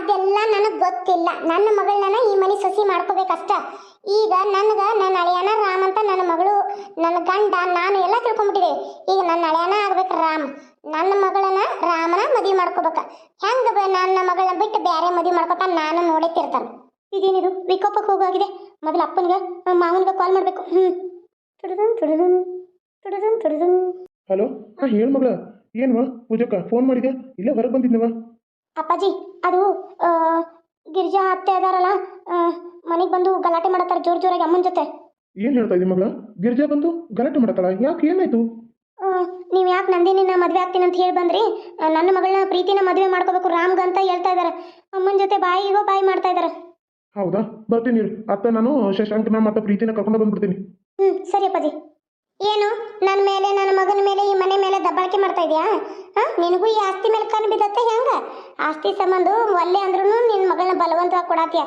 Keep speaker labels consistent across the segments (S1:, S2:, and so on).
S1: ಅದೆಲ್ಲ ನನಗೆ ಗೊತ್ತಿಲ್ಲ. ನನ್ನ ಮಗಳನ್ನ ಈ ಮನೆ ಸಸಿ ಮಾಡ್ಕೋಬೇಕಷ್ಟ. ಈಗ ನನಗೆ ನನ್ನ ಅಳಿಯನ ರಾಮ್ ಅಂತ ನನ್ನ ಮಗಳು ನನ್ನ ಗಂಡ, ನಾನು ಎಲ್ಲ ತಿಳ್ಕೊಂಡ್ಬಿಟ್ಟಿದೆ ಈಗ ನನ್ನ ಅಳಿಯನ ಆಗ್ಬೇಕು ರಾಮ್. ನನ್ನ ಮಗಳನ್ನ ರಾಮನ ಮದುವೆ ಮಾಡ್ಕೋಬೇಕ. ಹೆಂಗ ನನ್ನ ಮಗಳನ್ನ ಬಿಟ್ಟು ಬೇರೆ ಮದುವೆ ಮಾಡ್ಕೊತ ನಾನು ನೋಡೇ ತಿರ್ತಾನೆ. ಇದೇನಿದು? ವಿಕೋಪಕ್ಕೆ ಹೋಗಾಗಿದೆ. ಮೊದಲು ಅಪ್ಪನಿಗೆ ಮಾವನಿಗೆ ಕಾಲ್ ಮಾಡಬೇಕು. ಹ್ಞೂ ತುಡುದನ್ ತುಡುದನ್
S2: ಹಲೋ? ಮಗಳ. ಏನ್ವಾ? ಪೂಜಕ್ಕ ಫೋನ್ ಮಾಡಿದೆ ಇಲ್ಲೇ ಹೊರಗೆ ಬಂದಿದ್ನವ?
S1: ಅಪ್ಪಾಜಿ ಅದು ಗಿರಿಜಾ ಅತ್ತೆ ಅದಾರಲ್ಲ ಮನೆಗೆ ಬಂದು ಗಲಾಟೆ ಮಾಡತ್ತಾರ ಜೋರ್ ಜೋರಾಗಿ ಅಮ್ಮನ ಜೊತೆ.
S2: ಏನು ಹೇಳ್ತಾ ಇದ್ದೀನಿ ಮಗಳ? ಗಿರ್ಜಾ ಬಂದು ಗಲಾಟೆ ಮಾಡತ್ತಾಳ? ಯಾಕೆ ಏನಾಯ್ತು?
S1: ನೀವು ಯಾಕೆ ನಂದಿನಿನ ಮದುವೆ ಆಗ್ತೀನಿ ಅಂತ ಹೇಳಿ ಬಂದ್ರಿ? ನನ್ನ ಮಗಳನ್ನ ಪ್ರೀತಿನ ಮದುವೆ ಮಾಡ್ಕೋಬೇಕು ರಾಮ್ಗ ಅಂತ ಹೇಳ್ತಾ ಇದಾರೆ. ಅಮ್ಮನ ಜೊತೆ ಬಾಯಿಗೋ ಬಾಯಿ ಮಾಡ್ತಾ ಇದಾರೆ.
S2: ಹೌದಾ? ಬರ್ತೀನಿ. ಅತ್ತ ನಾನು ಶಶಾಂಕ್ನ ಮತ್ತೆ ಪ್ರೀತಿನ ಕರ್ಕೊಂಡು ಬಂದ್ಬಿಡ್ತೀನಿ.
S1: ಹ್ಞೂ ಸರಿ ಅಪ್ಪಾಜಿ. ಏನು? ನನ್ನ ಮೇಲೆ ನನ್ನ ಮಗನ ಮೇಲೆ, ಈ ಮನೆ ಮೇಲೆ ದಬ್ಬಾಳಿಕೆ ಮಾಡ್ತಾ ಇದೆಯಾ? ಹಾಂ? ನಿನಗೂ ಈ ಆಸ್ತಿ ಮೇಲೆ ಕಣ್ಣು ಬಿದ್ದತ್ತೆ ಹೆಂಗ? ಆಸ್ತಿ ಸಂಬಂಧ ಒಲ್ಲೆ ಅಂದ್ರೂ ನಿನ್ನ ಮಗಳನ್ನ ಬಲವಂತವಾಗಿ ಕೊಡಾತ್ಯ?